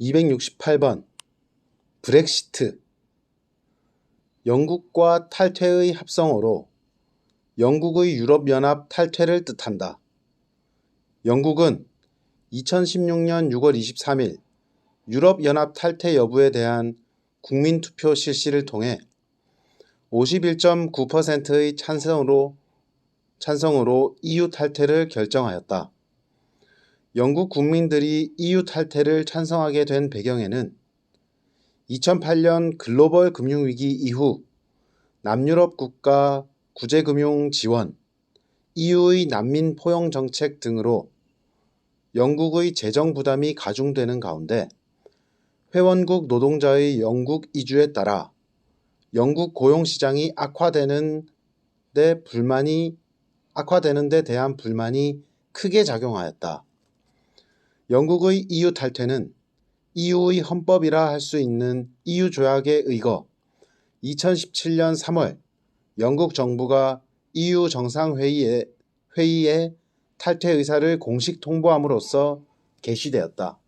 268번 브렉시트 영국과 탈퇴의 합성어로 영국의 유럽연합 탈퇴를 뜻한다. 영국은 2016년 6월 23일 유럽연합 탈퇴 여부에 대한 국민투표 실시를 통해 51.9%의 찬성으로, 찬성으로 EU 탈퇴를 결정하였다. 영국 국민들이 EU 탈퇴를 찬성하게 된 배경에는 2008년 글로벌 금융위기 이후 남유럽 국가 구제금융 지원, EU의 난민 포용 정책 등으로 영국의 재정 부담이 가중되는 가운데 회원국 노동자의 영국 이주에 따라 영국 고용 시장이 악화되는 데 불만이 악화되는 데 대한 불만이 크게 작용하였다. 영국의 EU 탈퇴는 EU의 헌법이라 할 수 있는 EU 조약에 의거 2017년 3월 영국 정부가 EU 정상회의에 회의에 탈퇴 의사를 공식 통보함으로써 개시되었다.